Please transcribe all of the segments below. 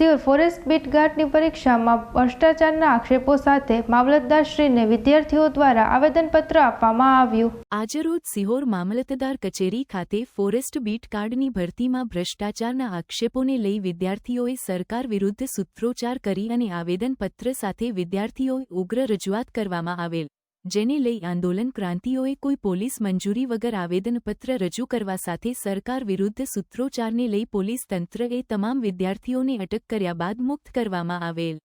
સિયોર forest બીટગાર્ડની પરીક્ષામાં ભ્રષ્ટાચારના આક્ષેપો સાથે મામલતદારશ્રીને વિદ્યાર્થીઓ દ્વારા આવેદનપત્ર આપવામાં આવ્યું. આજરોજ સિહોર મામલતદાર કચેરી ખાતે ફોરેસ્ટ બીટ કાર્ડની ભરતીમાં ભ્રષ્ટાચારના આક્ષેપોને લઈ વિદ્યાર્થીઓએ સરકાર વિરુદ્ધ સૂત્રોચ્ચાર કરી અને આવેદનપત્ર સાથે વિદ્યાર્થીઓએ ઉગ્ર રજૂઆત કરવામાં આવેલ. જેને લઈ આંદોલન ક્રાંતિઓએ કોઈ પોલીસ મંજૂરી વગર આવેદનપત્ર રજૂ કરવા સાથે સરકાર વિરુદ્ધ સૂત્રોચ્ચારને લઈ પોલીસ તંત્રએ તમામ વિદ્યાર્થીઓને અટક કર્યા બાદ મુક્ત કરવામાં આવેલ.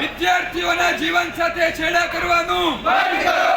વિદ્યાર્થીઓના જીવન સાથે છેડા કરવાનું બંધ કરો.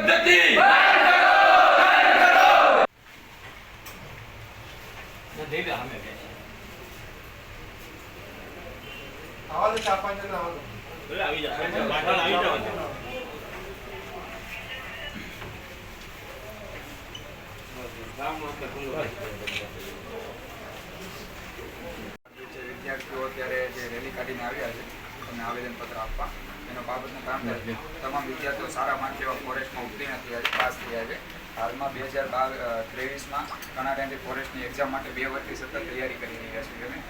પદ્ધતિ! જે વિદ્યાર્થીઓ અત્યારે જે રેલી કાઢીને આવ્યા છે તમને આવેદનપત્ર આપવા. એનો બાબતનું કામ થાય તમામ વિદ્યાર્થીઓ સારા માર્ક એવા ફોરેસ્ટમાં ઉત્તીર્ણ થયા પાસ થયા છે. હાલમાં બે હજાર બાર ત્રેવીસમાં ટાઈમથી ફોરેસ્ટની એક્ઝામ માટે બે વર્ષથી સતત તૈયારી કરી રહ્યા છીએ અમે.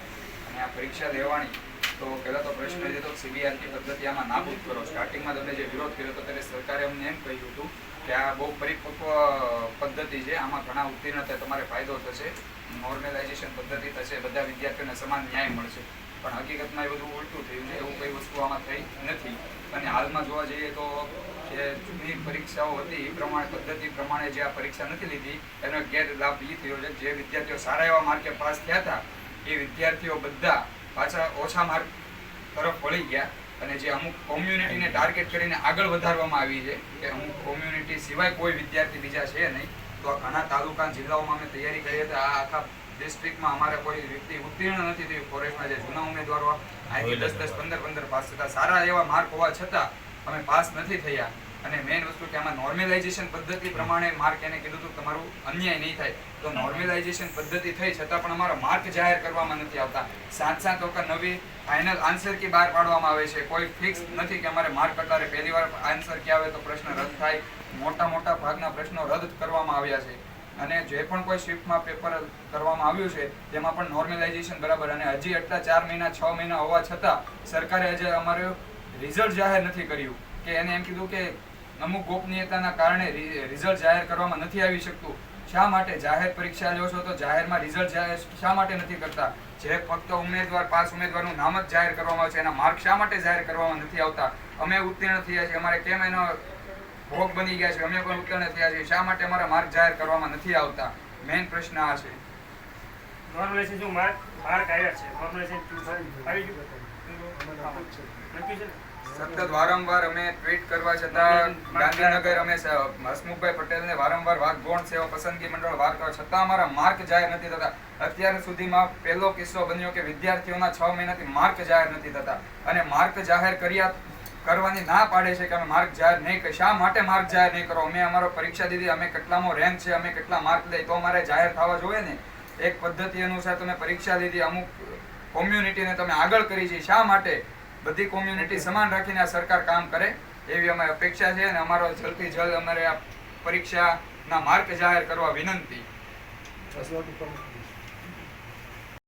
અને આ પરીક્ષા લેવાની તો પહેલાં તો પ્રશ્ન લીધો સીબીઆરટી પદ્ધતિ આમાં નાબૂદ કરો. સ્ટાર્ટિંગમાં તમે જે વિરોધ કર્યો હતો ત્યારે સરકારે અમને એમ કહ્યું હતું કે આ બહુ પરિપક્વ પદ્ધતિ છે. આમાં ઘણા ઉત્તીર્ણ થાય તમારે ફાયદો થશે. નોર્મલાઇઝેશન પદ્ધતિ થશે. બધા વિદ્યાર્થીઓને સમાન ન્યાય મળશે. પણ હકીકતમાં એ બધું ઉલટું થયું છે, એવું કઈ વસ્તુ આમાં થઈ નથી. અને હાલમાં જોવા જઈએ તો જે જૂની પરીક્ષાઓ હતી, એ પ્રમાણે પદ્ધતિ પ્રમાણે જે આ પરીક્ષા નથી લીધી, એનો ગેરલાભ એ થયો છે જે વિદ્યાર્થીઓ સારા એવા માર્કે પાસ થયા હતા, એ વિદ્યાર્થીઓ બધા પાછા ઓછા માર્ક તરફ વળી ગયા. અને જે અમુક કોમ્યુનિટીને ટાર્ગેટ કરીને આગળ વધારવામાં આવી છે, કે અમુક કોમ્યુનિટી સિવાય કોઈ વિદ્યાર્થી બીજા છે નહીં, તો આ ઘણા તાલુકા જિલ્લાઓમાં અમે તૈયારી કરી હતી આ આખા ડિસ્ટ્રિક્ટમાં અમારે કોઈ વ્યક્તિ ઉત્તીર્ણ નથી થયું. ફોરેસ્ટના જે જૂના ઉમેદવારો અહીંથી દસ દસ પંદર પંદર પાસ થતા, સારા એવા માર્ક હોવા છતાં અમે પાસ નથી થયા. અને મેઇન વસ્તુ કે આમાં નોર્મલાઇઝેશન પદ્ધતિ પ્રમાણે માર્ક એને કીધું હતું તમારું અન્યાય નહીં થાય. તો નોર્મલાઇઝેશન પદ્ધતિ થઈ છતાં પણ અમારા માર્ક જાહેર કરવામાં નથી આવતા. સાત સાત વખત નવી ફાઇનલ આન્સર કી બહાર પાડવામાં આવે છે. કોઈ ફિક્સ નથી કે અમારે માર્ક અત્યારે પહેલી વાર આન્સર કે આવે તો પ્રશ્ન રદ થાય. મોટા મોટા ભાગના પ્રશ્નો રદ કરવામાં આવ્યા છે. અને જે પણ કોઈ શિફ્ટમાં પેપર કરવામાં આવ્યું છે, તેમાં પણ નોર્મલાઇઝેશન બરાબર. અને હજી એટલા ચાર મહિના, છ મહિના હોવા છતાં સરકારે હજી અમારું રિઝલ્ટ જાહેર નથી કર્યું. કે એને એમ કીધું કે અમુક ગોપનીયતાના કારણે રિઝલ્ટ જાહેર કરવામાં નથી આવી શકતું. શા માટે જાહેર પરીક્ષા લો છો તો જાહેરમાં રિઝલ્ટ જાહેર શા માટે નથી કરતા? જે ફક્ત ઉમેદવાર, પાસ ઉમેદવારનું નામ જ જાહેર કરવામાં આવે છે, એના માર્ક શા માટે જાહેર કરવામાં નથી આવતા? અમે ઉત્તીર્ણ થયા છીએ. અમારે કેમ એનો ભોગ બની ગયા છે. અમે પણ ઉત્તીર્ણ થયા છીએ. શા માટે અમારા માર્ક જાહેર કરવામાં નથી આવતા? મેઇન પ્રશ્ન આ છે. નોર્મલાઇઝેશન શું માર્ક માર્ક આવ્યા છે. નોર્મલાઇઝેશન આવી ગયું છે ને? સતત વારંવાર અમે ટ્વીટ કરવા છતાં ગાંધીનગર અમે હસમુખભાઈ પટેલને વારંવાર વાઘગોણ સેવા પસંદગી મંડળ વાર કરવા છતાં અમારા માર્ક જાહેર નથી થતા. અત્યાર સુધીમાં પહેલો કિસ્સો બન્યો કે વિદ્યાર્થીઓના છ મહિનાથી માર્ક જાહેર નથી થતા. અને માર્ક જાહેર કર્યા કરવાની ના પાડે છે કે અમે માર્ક જાહેર નહીં શા માટે માર્ક જાહેર નહીં કરો? અમે અમારો પરીક્ષા દીધી, અમે કેટલામો રેન્ક છે, અમે કેટલા માર્ક લઈ, તો અમારે જાહેર થવા જોઈએ ને. એક પદ્ધતિ અનુસાર તમે પરીક્ષા દીધી, અમુક કોમ્યુનિટીને તમે આગળ કરી છે. શા માટે? બધી કોમ્યુનિટી સમાન રાખીને આ સરકાર કામ કરે, એવી અમારી અપેક્ષા છે અને અમારો જલ્દથી જલ્દ અમારે આ પરીક્ષાના માર્ક જાહેર કરવા વિનંતી.